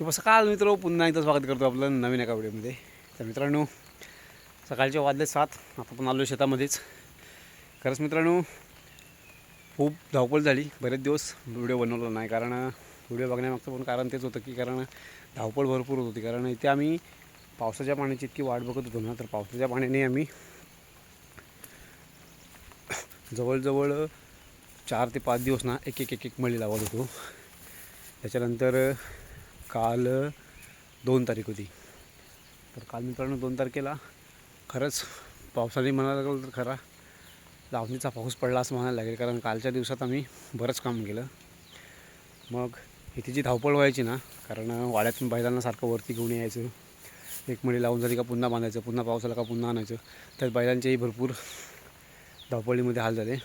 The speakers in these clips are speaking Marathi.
शुभ सकाळ मित्र. पुन्हा एकदा स्वागत करतो आपलं नवीन एका व्हिडिओमध्ये. तर मित्रांनो सकाळचे वाजले सात. आता पण आलो शेतामध्येच. खरंच मित्रांनो खूप धावपळ झाली. बरेच दिवस व्हिडिओ बनवला नाही. कारण व्हिडिओ बघण्यामागचं पण कारण तेच होतं की कारण धावपळ भरपूर होत होती. कारण इथे आम्ही पावसाच्या पाण्याची इतकी वाट बघत होतो ना तर पावसाच्या पाण्याने आम्ही जवळजवळ चार ते पाच दिवस ना एक एक एक एक मळी लावत होतो. त्याच्यानंतर काल दोन तारीख होती. तर काल मित्रांनो दोन तारखेला खरंच पावसाने म्हणायला लागलं तर खरा लावणीचा पाऊस पडला असं म्हणायला लागेल कारण कालच्या दिवसात आम्ही बरंच काम केलं. मग इथे जी धावपळ व्हायची ना कारण वाड्यातून बैलांना सारखं वरती घेऊन यायचं. एक मळी लावून झाली का पुन्हा बांधायचं पुन्हा पाऊस आला का पुन्हा आणायचं तर बैलांचेही भरपूर धावपळीमध्ये हाल झाले.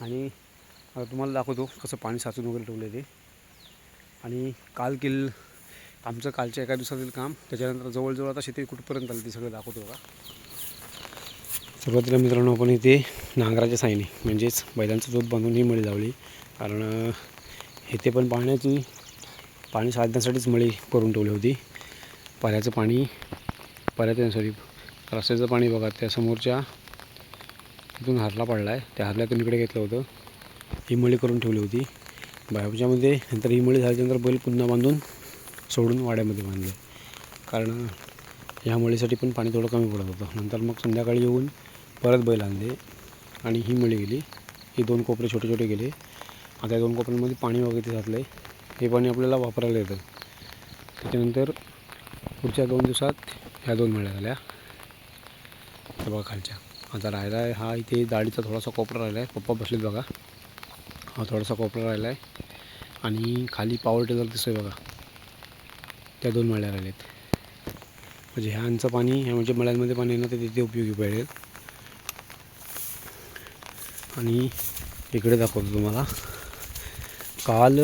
आणि आता तुम्हाला दाखवतो कसं पाणी साचून वगैरे ठेवले ते. आणि काल किल आमचं कालच्या एका दिवसातील काम त्याच्यानंतर जवळजवळ आता शेती कुठपर्यंत आली ते सगळं दाखवतो बघा. सुरुवातीला मित्रांनो आपण इथे नांगराच्या साईने म्हणजेच बैलांचं दूध बांधून ही मळी लावली. कारण इथे पण पाण्याची पाणी साधण्यासाठीच मळी करून ठेवली होती. पाऱ्याचं पाणी पर्याचं सॉरी रस्त्याचं पाणी बघा त्या समोरच्या तिथून हरला पडला आहे त्या हारल्यातून इकडे घेतलं होतं. ही मळी करून ठेवली होती. बायोच्यामध्ये नंतर ही मळी झाल्याच्यानंतर बैल पुन्हा बांधून सोडून वाड्यामध्ये बांधले. कारण ह्या मळीसाठी पण पाणी थोडं कमी पडत होतं. नंतर मग संध्याकाळी येऊन परत बैल आणले आणि ही मळी गेली. ही दोन कोपरे छोटे छोटे गेले. आता या दोन कोपऱ्यांमध्ये पाणी वगैरे घातलं आहे हे पाणी आपल्याला वापरायला येतं. त्याच्यानंतर पुढच्या दोन दिवसात ह्या दोन मळ्या झाल्या. बघा खालच्या. आता राहिला आहे हा इथे दाढीचा थोडासा कोपरा राहिला आहे पप्पा बसलेत बघा. हा थोडासा कोपरा राहिला आहे आणि खाली पॉवर टेलर दिसतोय बघा. त्या दोन मळ्या राहिलेत म्हणजे ह्यांचं पाणी ह्या म्हणजे मळ्यांमध्ये पाणी येणं ते तिथे उपयोगी पडेल. आणि इकडे दाखवतो तुम्हाला. काल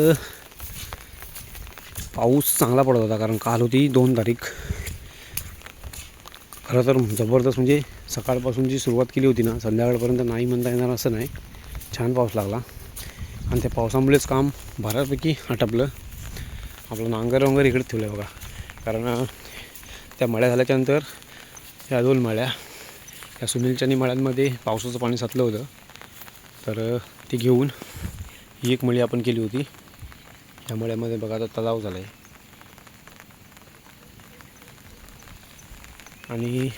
पाऊस चांगला पडत होता कारण काल होती दोन तारीख. खरं तर जबरदस्त म्हणजे सकाळपासून जी सुरुवात केली होती ना संध्याकाळपर्यंत नाही म्हणता येणार असं नाही. छान पाऊस लागला. आणि त्या पावसामुळेच काम बऱ्यापैकी आटपलं आपलं नांगर वांगर इकडे ठेवलं बघा. कारण त्या मळ्या झाल्याच्यानंतर या दोन मळ्या या सुनीलच्यानी मळ्यांमध्ये पावसाचं पाणी साचलं होतं. तर ती घेऊन ही एक मळी आपण केली होती. या मळ्यामध्ये बघा आता तलाव झाला आहे आणि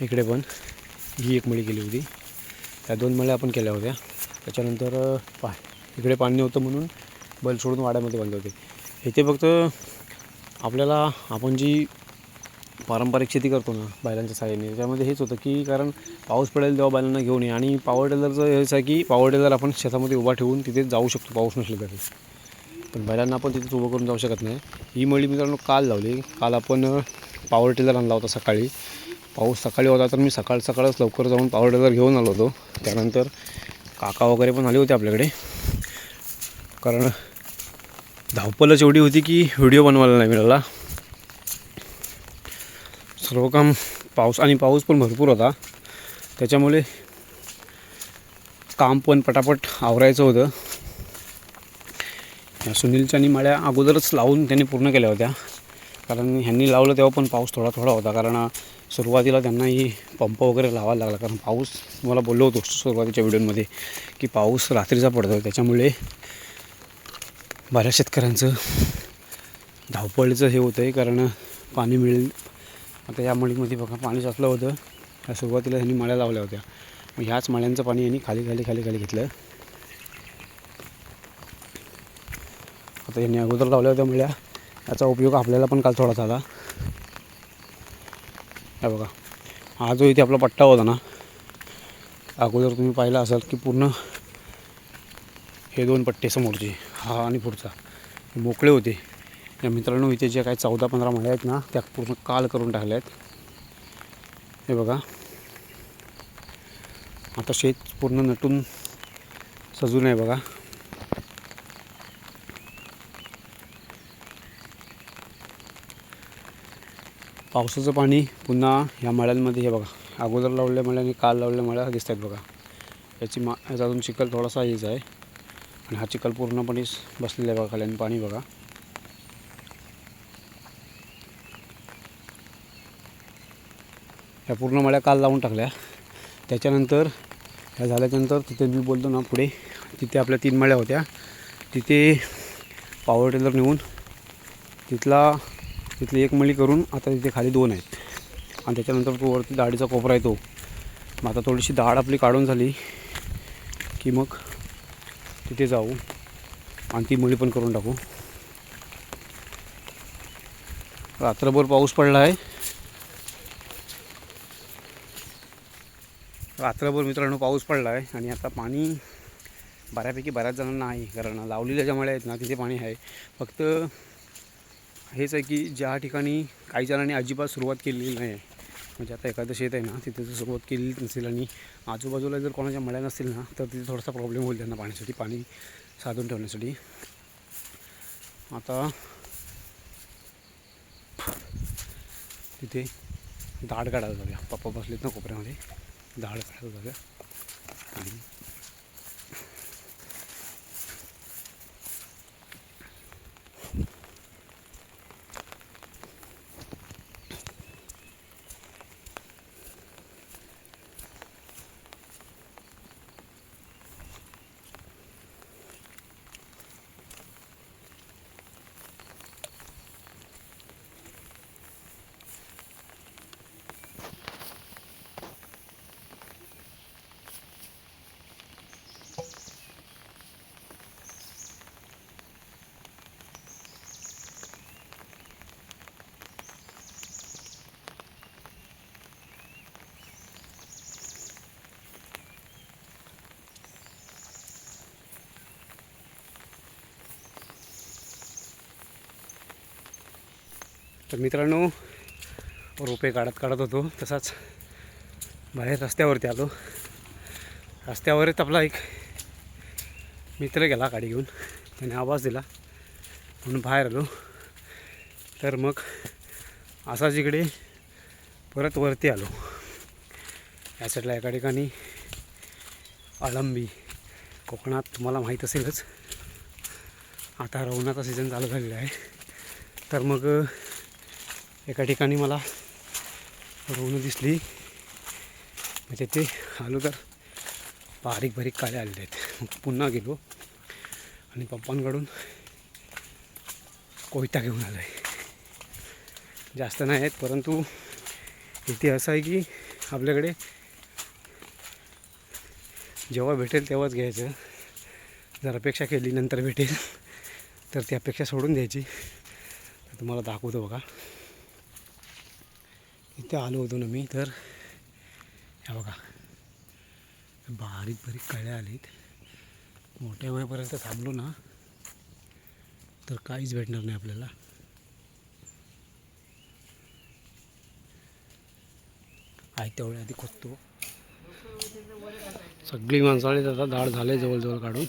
इकडे पण ही एक मळी केली होती. त्या दोन मळ्या आपण केल्या होत्या. त्याच्यानंतर पाय. इकडे पाणी होतं म्हणून बैल सोडून वाड्यामध्ये बांधले होते. इथे फक्त आपल्याला आपण जी पारंपरिक शेती करतो ना बैलांच्या साहाय्याने त्यामध्ये हेच होतं की कारण पाऊस पडेल तेव्हा बैलांना घेऊन ये. आणि पॉवर टेलरचं हेच आहे की पॉवर टेलर आपण शेतामध्ये उभा ठेवून तिथे जाऊ शकतो पाऊस नसले तरी. पण बैलांना आपण तिथेच उभं करून जाऊ शकत नाही. ही मळी मित्रांनो काल लावली. काल आपण पॉवर टेलर आणला होता सकाळी. पाऊस सकाळी होता तर मी सकाळ सकाळच लवकर जाऊन पॉवर टेलर घेऊन आलो होतो. त्यानंतर काका वगैरे पण आले होते आपल्याकडे. कारण धावपलच एवढी होती की व्हिडिओ बनवायला नाही मिळाला. सर्व काम पाऊस आणि पाऊस पण भरपूर होता. त्याच्यामुळे काम पण पटापट आवरायचं होतं. या सुनीलच्या आणि माळ्या अगोदरच लावून त्यांनी पूर्ण केल्या होत्या. कारण ह्यांनी लावलं तेव्हा पण पाऊस थोडा थोडा होता. कारण सुरुवातीला त्यांनाही पंप वगैरे लावायला लागला. कारण पाऊस मला बोललो होतो सुरुवातीच्या व्हिडिओमध्ये की पाऊस रात्रीचा पडतो त्याच्यामुळे बऱ्याच शेतकऱ्यांचं धावपळीचं हे होतं आहे कारण पाणी मिळेल. आता या मळीमध्ये बघा पाणी साचलं होतं. या सुरुवातीला ह्यांनी माळ्या लावल्या होत्या. मग ह्याच माळ्यांचं पाणी यांनी खाली खाली खाली खाली घेतलं. आता यांनी अगोदर लावल्या होत्या मळ्या. याचा उपयोग आपल्याला पण काल थोडा झाला हे बघा हा जो इथे आपला पट्टा होता ना. अगोदर तुम्ही पाहिला असाल की पूर्ण हे दोन पट्टे समोरचे हा आणि पुढचा. मोकळे होते. या मित्रांनो इथे जे काही चौदा पंधरा मळ्या आहेत ना त्या पूर्ण काल करून टाकल्या आहेत. हे बघा. आता शेत पूर्ण नटून सजून आहे बघा. पावसाचं पाणी पुन्हा ह्या मळ्यांमध्ये हे बघा. अगोदर लावलेल्या मळ्या आणि काल लावलेल्या मळ्या दिसत आहेत बघा. याची मा याचा अजून चिखल थोडासा हेच आहे. आणि हा चिखल पूर्णपणे बसलेला आहे बघा खाली. आणि पाणी बघा. ह्या पूर्ण मळ्या काल लावून टाकल्या. त्याच्यानंतर ह्या झाल्याच्यानंतर तिथे मी बोलतो ना पुढे तिथे आपल्या तीन मळ्या होत्या. तिथे पॉवर टेलर नेऊन तिथला तिथली एक मळी करून आता तिथे खाली दोन आहेत. आणि त्याच्यानंतर तो वरती दाढीचा कोपरा येतो. मग आता थोडीशी दाढ आपली काढून झाली की मग तिथे जाऊ आणि ती मुळी पण करून टाकू. रात्रभर पाऊस पडला आहे. रात्रभर मित्रांनो पाऊस पडला आहे आणि आता पाणी बऱ्यापैकी बऱ्याच जणांना आहे. कारण लावलेल्या ज्या मळ्या आहेत ना तिथे पाणी आहे. फक्त हेच आहे की ज्या ठिकाणी काही जणांनी अजिबात सुरुवात केलेली नाही आहे. म्हणजे आता एखादं शेत आहे ना तिथे जर सुरुवात केली नसेल आणि आजूबाजूला जर कोणाच्या मळ्या नसतील ना तर तिथे थोडासा प्रॉब्लेम होईल त्यांना पाण्यासाठी पाणी साधून ठेवण्यासाठी. आता तिथे दाढ काढायला जाऊया. पप्पा बसलेत ना कोपऱ्यामध्ये दाढ काढायला जाऊया. आणि तर मित्रांनो रोपे काढत काढत होतो तसाच बाहेर रस्त्यावरती आलो. रस्त्यावरच आपला एक मित्र गेला गाडी घेऊन त्याने आवाज दिला म्हणून बाहेर आलो. तर मग असाच इकडे परत वरती आलो. या साईडला एका ठिकाणी अळंबी कोकणात तुम्हाला माहीत असेलच. आता रवणाचा सीझन चालू झालेला आहे. तर मग एका ठिकाणी मला रोवणं दिसली. म्हणजे ते आलो तर बारीक बारीक काळे आलेले आहेत. मग पुन्हा गेलो आणि पप्पांकडून कोयता घेऊन आलो आहे जास्त नाही आहेत परंतु इथे असं आहे की आपल्याकडे जेव्हा भेटेल तेव्हाच घ्यायचं. जर अपेक्षा केली नंतर भेटेल तर ती अपेक्षा सोडून द्यायची. तुम्हाला दाखवतो बघा. इथे आलो होतो ना मी तर ह्या बघा. बारीक बारीक कळ्या आलीत. मोठ्या वेळेपर्यंत थांबलो ना तर काहीच भेटणार नाही आपल्याला. आयत्या तेवढ्या आधी खोदतो सगळी माणसाने आली आता दाढ झाले जवळजवळ काढून.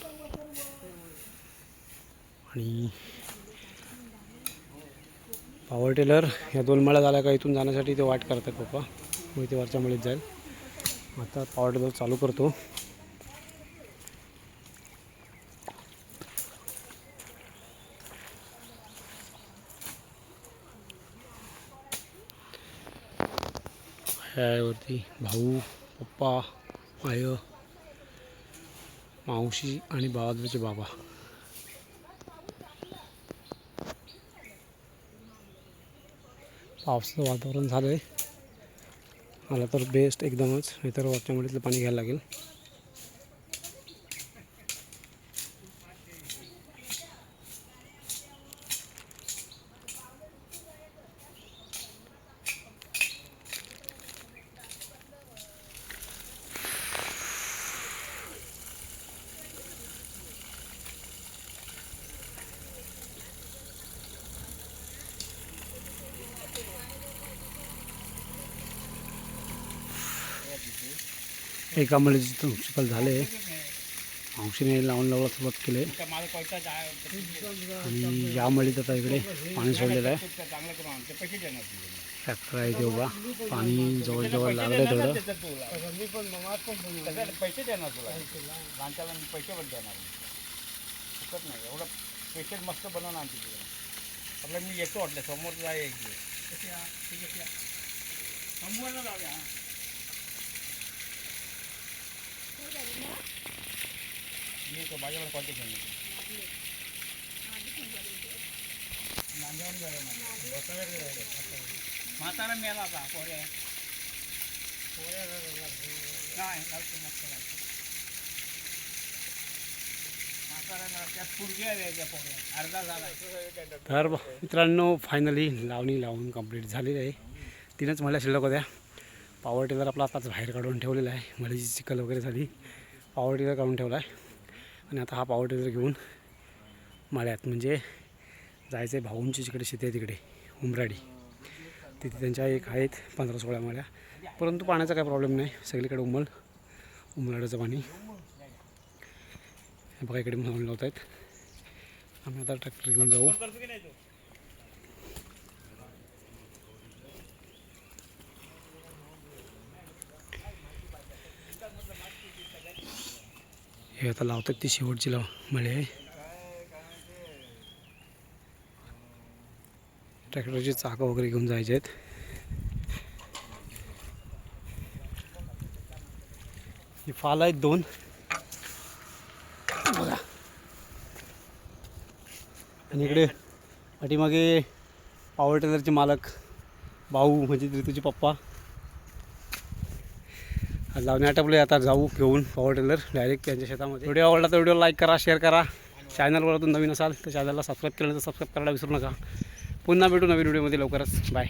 आणि पॉवर टेलर या दोन मळ्या झाल्या का इथून जाण्यासाठी ते वाट करतात पप्पा. मग ते वरच्या मळीत जाईल. आता पॉवर टेलर चालू करतो. ह्यावरती भाऊ पप्पा आय मावशी आणि बाबाचे बाबा. पावसाचं वातावरण झालं आहे मला तर बेस्ट एकदमच. नाहीतर वरच्या मडीतलं पाणी घ्यायला लागेल. एका मळीचं चिखल झाले मावशीने लावून लावला सुरुवात केली. आणि या मळीत आता इकडे पाणी सोडलेलं आहे. ट्रॅक्टर आहे ते उभा. पाणी जवळजवळ लागलं थोडं पैसे देणार तुला माणसाला मी पैसे पण देणार फुकट नाही एवढं पेशंट मस्त बनवणार तिथे आपलं मी येतो वाटलं समोर जाय एक दिवस. संपूर्ण जाऊया हा. मी येतो माझ्याकडे कॉन्टॅक्ट घेऊन येतो नांदेवाडी जाऊया माझ्या. बसायला जाऊया. म्हातारा मेला आता पोऱ्या पोऱ्या नाही नव्हतं मस्त नव्हतं म्हातारा त्या फुडक्या द्यायच्या पोऱ्या अर्धा झाला. तर मित्रांनो फायनली लावणी लावून कंप्लीट झालेली आहे. तिनच मला शिल्लक होत्या. पॉवर टिलर आपला आताच बाहेर काढून ठेवलेला आहे. मळीची चिखल वगैरे झाली. पॉवर टिलर काढून ठेवला आहे. आणि आता हा पॉवर टिलर घेऊन माळ्यात म्हणजे जायचं आहे भाऊंची जिकडे शेती आहे तिकडे उमराडी. तिथे त्यांच्या एक आहेत पंधरा सोळा माळ्या. परंतु पाण्याचा काही प्रॉब्लेम नाही. सगळीकडे उमल उमराडाचं पाणी. बघा इकडे म्हणून लावत आहेत आम्ही आता ट्रॅक्टर घेऊन जाऊ करतो की नाही तू हे आता लावतात ती शेवटची लाव मळे आहे. ट्रॅक्टरची चाकं वगैरे घेऊन जायचे आहेत. हे फाल आहेत दोन. बघा. आणि इकडे पाठीमागे पॉवर टेलरचे मालक भाऊ म्हणजे ऋतूचे पप्पा. आज लावणे आटपले आता जाऊ घेऊन पॉवर टेलर डायरेक्ट त्यांच्या शेतामध्ये. व्हिडिओ आवडला तर व्हिडिओ लाईक करा शेअर करा. चॅनलवर तुम्ही नवीन असाल तर चॅनलला सबस्क्राईब केल्यानंतर सबस्क्राईब करायला विसरू नका. पुन्हा भेटू नवीन व्हिडिओमध्ये लवकरच. बाय